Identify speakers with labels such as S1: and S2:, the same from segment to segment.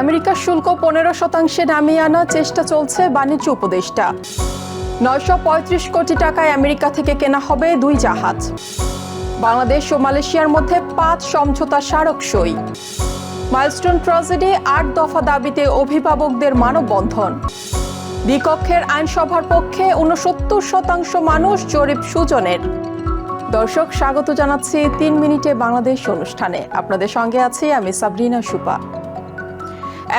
S1: আমেরিকার শুল্ক পনেরো শতাংশে নামিয়ে আনার চেষ্টা চলছে বাণিজ্য উপদেষ্টা। নয়শো পঁয়ত্রিশ কোটি টাকায় আমেরিকা থেকে কেনা হবে দুই জাহাজ। বাংলাদেশ ও মালয়েশিয়ার মধ্যে পাঁচ সমঝোতা স্মারক সই মাইলস্টোন ট্রাজেডি আট দফা দাবিতে অভিভাবকদের মানববন্ধন। দ্বিকক্ষের আইনসভার পক্ষে উনসত্তর শতাংশ মানুষ জরিপ সুজনের। দর্শক, স্বাগত জানাচ্ছি তিন মিনিটে বাংলাদেশ অনুষ্ঠানে। আপনাদের সঙ্গে আছি আমি সাবরিনা সুপা।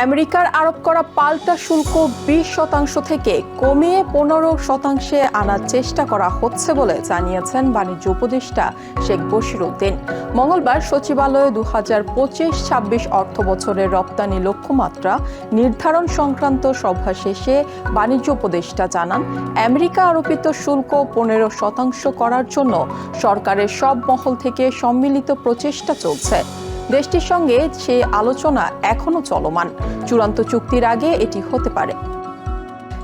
S1: আমেরিকার আরোপ করা পাল্টা শুল্ক বিশ শতাংশ থেকে কমিয়ে পনেরো শতাংশে আনার চেষ্টা করা হচ্ছে বলে জানিয়েছেন বাণিজ্য উপদেষ্টা শেখ বশির উদ্দিন। মঙ্গলবার সচিবালয়ে দু হাজার পঁচিশ ছাব্বিশ অর্থ বছরের রপ্তানি লক্ষ্যমাত্রা নির্ধারণ সংক্রান্ত সভা শেষে বাণিজ্য উপদেষ্টা জানান, আমেরিকা আরোপিত শুল্ক পনেরো শতাংশ করার জন্য সরকারের সব মহল থেকে সম্মিলিত প্রচেষ্টা চলছে। দেশটির সঙ্গে সেই আলোচনা এখনও চলমান। চূড়ান্ত চুক্তির আগে এটি হতে পারে।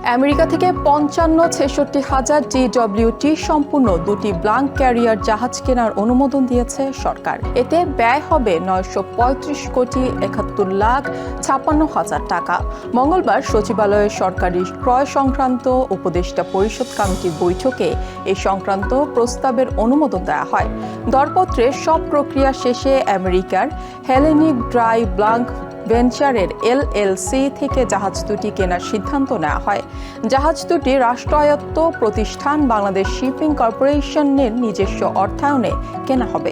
S1: আমেরিকা থেকে পঞ্চান্ন ছেষট্টি হাজার জিডব্লিউটি সম্পূর্ণ দুটি ব্লাঙ্ক ক্যারিয়ার জাহাজ কেনার অনুমোদন দিয়েছে সরকার। এতে ব্যয় হবে নয়শো পঁয়ত্রিশ কোটি একাত্তর লাখ ছাপ্পান্ন হাজার টাকা। মঙ্গলবার সচিবালয়ের সরকারি ক্রয় সংক্রান্ত উপদেষ্টা পরিষদ কমিটির বৈঠকে এই সংক্রান্ত প্রস্তাবের অনুমোদন দেওয়া হয়। দরপত্রে সব প্রক্রিয়া শেষে আমেরিকার হেলেনিক ড্রাই ব্লাঙ্ক ভেঞ্চারের এলএলসি থেকে জাহাজ দুটি কেনার সিদ্ধান্ত নেওয়া হয়। জাহাজ দুটি রাষ্ট্রায়ত্ত প্রতিষ্ঠান বাংলাদেশ শিপিং কর্পোরেশনের নিজস্ব অর্থায়নে কেনা হবে।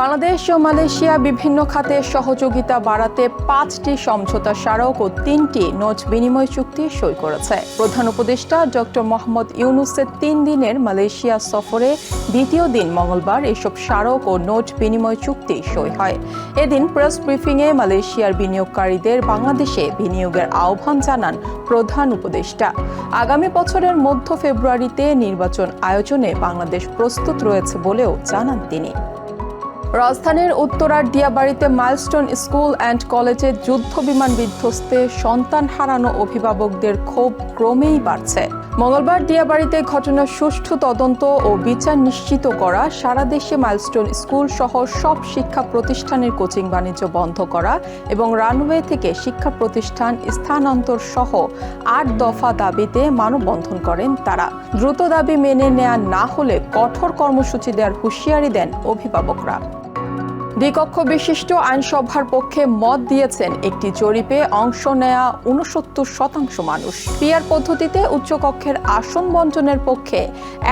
S1: বাংলাদেশ ও মালয়েশিয়া বিভিন্ন খাতে সহযোগিতা বাড়াতে পাঁচটি সমঝোতা স্মারক ও তিনটি নোট বিনিময় চুক্তি সই করেছে। প্রধান উপদেষ্টা ডক্টর মোহাম্মদ ইউনুসের তিন দিনের মালয়েশিয়া সফরে দ্বিতীয় দিন মঙ্গলবার এসব স্মারক ও নোট বিনিময় চুক্তি সই হয়। এদিন প্রেস ব্রিফিংয়ে মালয়েশিয়ার বিনিয়োগকারীদের বাংলাদেশে বিনিয়োগের আহ্বান জানান প্রধান উপদেষ্টা। আগামী বছরের মধ্য ফেব্রুয়ারিতে নির্বাচন আয়োজনে বাংলাদেশ প্রস্তুত রয়েছে বলেও জানান তিনি। রাজধানীর উত্তরার দিয়াবাড়িতে মাইলস্টোন স্কুল অ্যান্ড কলেজে যুদ্ধ বিমান বিধ্বস্তে সন্তান হারানো অভিভাবকদের ক্ষোভ ক্রমেই বাড়ছে। মঙ্গলবার দিয়াবাড়িতে ঘটনার সুষ্ঠু তদন্ত ও বিচার নিশ্চিত করা, সারা দেশে মাইলস্টোন স্কুল সহ সব শিক্ষা প্রতিষ্ঠানের কোচিং বাণিজ্য বন্ধ করা এবং রানওয়ে থেকে শিক্ষা প্রতিষ্ঠান স্থানান্তর সহ আট দফা দাবিতে মানববন্ধন করেন তারা। দ্রুত দাবি মেনে নেয়া না হলে কঠোর কর্মসূচি দেওয়ার হুঁশিয়ারি দেন অভিভাবকরা। দ্বিকক্ষ বিশিষ্ট আইনসভার পক্ষে মত দিয়েছেন একটি জরিপে অংশ নেয়া উনসত্তর শতাংশ মানুষ। পিয়ার পদ্ধতিতে উচ্চকক্ষের আসন বন্টনের পক্ষে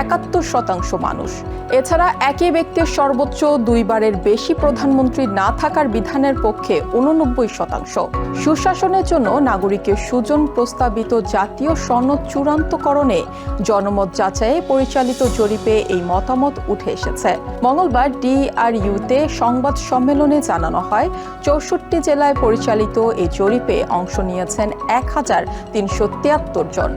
S1: একাত্তর শতাংশ মানুষ। এছাড়া একই ব্যক্তির সর্বোচ্চ দুইবারের বেশি প্রধানমন্ত্রী না থাকার বিধানের পক্ষে উননব্বই শতাংশ। সুশাসনের জন্য নাগরিকের সুজন প্রস্তাবিত জাতীয় সনদ চূড়ান্তকরণে জনমত যাচাইয়ে পরিচালিত জরিপে এই মতামত উঠে এসেছে। মঙ্গলবার ডিআরইউতে সংবাদ সম্মেলনে জানানো হয়, চৌষট্টি জেলায় পরিচালিত এই জরিপে অংশ নিয়েছেন এক হাজার তিনশো তিয়াত্তর জন।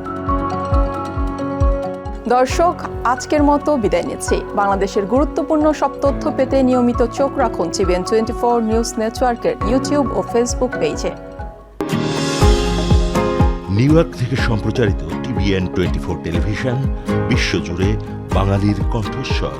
S1: দর্শক, আজকের মতো বিদায় নিচ্ছি। বাংলাদেশের গুরুত্বপূর্ণ সব তথ্য পেতে নিয়মিত চোখ রাখুন চিবিএন টোয়েন্টি ফোর নিউজ নেটওয়ার্কের ইউটিউব ও ফেসবুক পেজে।
S2: নিউ ইয়র্ক থেকে সম্প্রচারিত টিভিএন টোয়েন্টি ফোর টেলিভিশন বিশ্বজুড়ে বাঙালির কণ্ঠস্বর।